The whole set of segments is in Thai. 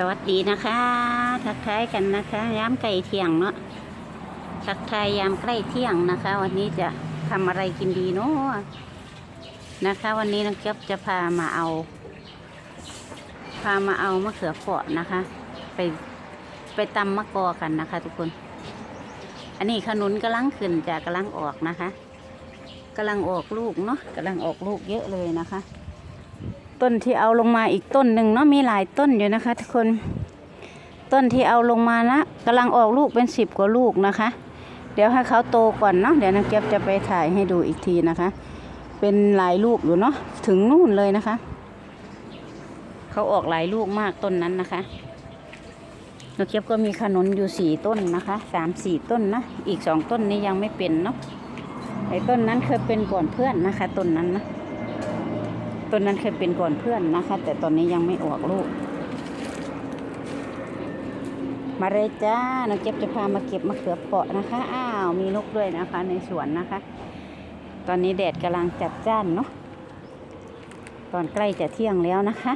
สวัสดีนะคะ ทักทายกันนะคะยามไก่เที่ยงเนาะทักทายยามใกล้เที่ยงนะคะ วันนี้จะทำอะไรกินดีเนาะนะคะ วันนี้น้องเก็บจะพามาเอา พามาเอามะเขือเปราะนะคะ ไปไปตำมะกอกันนะคะ ทุกคน อันนี้ขนุนกำลังขึ้นจะกำลังออกนะคะกำลังออกลูกเนาะกำลังออกลูกเยอะเลยนะคะ ต้นที่เอาลงมาอีกต้นหนึ่งเนาะมีหลายต้นอยู่นะคะ ทุกคนต้นที่เอาลงมานะกำลังออกลูกเป็นสิบกว่าลูกนะคะ เดี๋ยวให้เขาโตก่อนเนาะเดี๋ยวน้องเก็บจะไปถ่ายให้ดูอีกทีนะคะ เป็นหลายลูกอยู่เนาะถึงนู่นเลยนะคะ เขาออกหลายลูกมากต้นนั้นนะคะน้องเก็บก็มีขนุนอยู่สี่ต้นนะคะสามสี่ต้นนะอีกสองต้นนี้ยังไม่เป็นเนาะไอ้ต้นนั้นเคยเป็นก่อนเพื่อนนะคะต้นนั้นนะ ต้นนั้นเคยเป็นก่อนเพื่อนนะคะ แต่ตอนนี้ยังไม่ออกลูก มาเลยจ้า น้องเก็บจะพามาเก็บมะเขือเปราะนะคะ อ้าว มีนกด้วยนะคะ ในสวนนะคะ ตอนนี้แดดกำลังจัดจ้านเนาะ ตอนใกล้จะเที่ยงแล้วนะคะ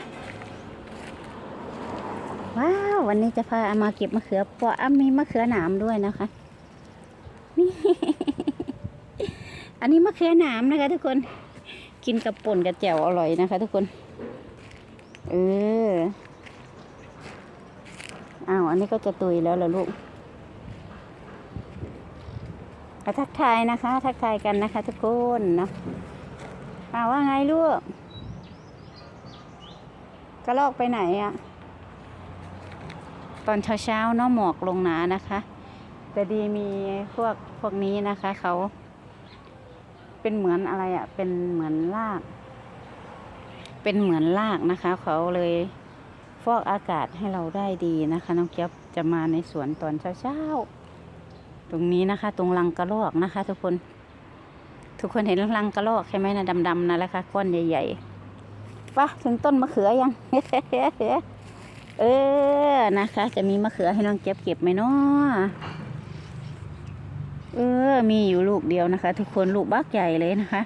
ว้าว วันนี้จะพามาเก็บมะเขือเปราะอะมีมะเขือหนามด้วยนะคะ นี่ อันนี้มะเขือหนามนะคะทุกคน กินกับป่นกับแจ่วอร่อยนะคะ ทุกคน เอออ้าวอันนี้ก็จะตุยแล้วเหรอลูกมาทักทายนะคะ ทักทายกันนะคะ ทุกคนเนาะอ้าว่าไงลูกกระลอกไปไหนอะ่ะตอนเช้าๆเนาะหมอกลงหนานะคะ แต่ดีมีพวกพวกนี้นะคะเขา เป็นเหมือนอะไรอะ่ะ เป็นเหมือนราก เป็นเหมือนรากนะคะ เขาเลยฟอกอากาศให้เราได้ดีนะคะ น้องเกียบจะมาในสวนตอนเช้าๆ ตรงนี้นะคะ ตรงรังกระรอกนะคะ ทุกคน ทุกคนเห็นรังกระรอกใช่ไหมนะดำๆนะแล้วค่ะก้อนใหญ่ๆปะถึงต้นมะเขือยัง เออนะคะ จะมีมะเขือให้น้องเก็บเก็บไหมเนาะเออ มีอยู่ลูกเดียวนะคะ ทุกคนลูกบักใหญ่เลยนะคะ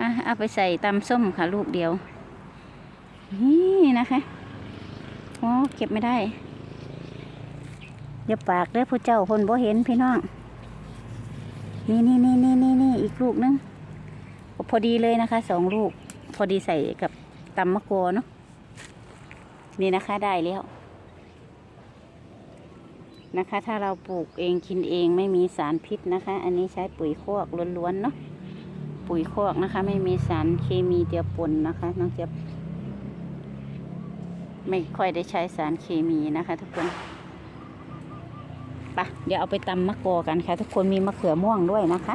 อะเอาไปใส่ตำส้มค่ะ ลูกเดียว นี่นะคะโอ้เก็บไม่ได้อย่าปากเด้อผู้เจ้าคนบ่เห็นพี่น้องนี่นี่นี่นี่นี่นี่อีกลูกนึงพอดีเลยนะคะสองลูก พอดีใส่กับตำมะกรูเนาะนี่นะคะได้แล้ว นะคะ ถ้าเราปลูกเองกินเองไม่มีสารพิษนะคะ อันนี้ใช้ปุ๋ยคอกล้วนๆเนาะปุ๋ยคอกนะคะ ไม่มีสารเคมีเดียวปนนะคะน้องเจี๊ยบไม่ค่อยได้ใช้สารเคมีนะคะ ทุกคนปะเดี๋ยวเอาไปตำมะกอกันค่ะ ทุกคนมีมะเขือม่วงด้วยนะคะ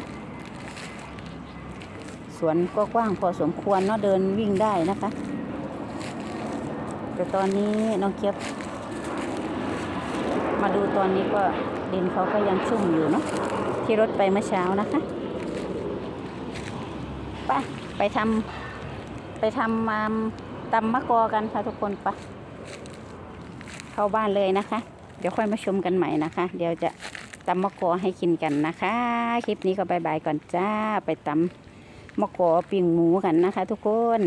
สวนก็กว้างพอสมควรเนาะเดินวิ่งได้นะคะ แต่ตอนนี้น้องเก็บ มาดูตอนนี้ก็ดินเขาก็ยังชุ่มอยู่เนาะที่รถไปเมื่อเช้านะคะไปไปทำไปทำมาตำมะกอกันค่ะทุกคนไปเข้าบ้านเลยนะคะ เดี๋ยวค่อยมาชมกันใหม่นะคะ เดี๋ยวจะตำมะกอให้กินกันนะคะ คลิปนี้ก็บายบายก่อนจ้า ไปตำมะกอปิ้งหมูกันนะคะ ทุกคน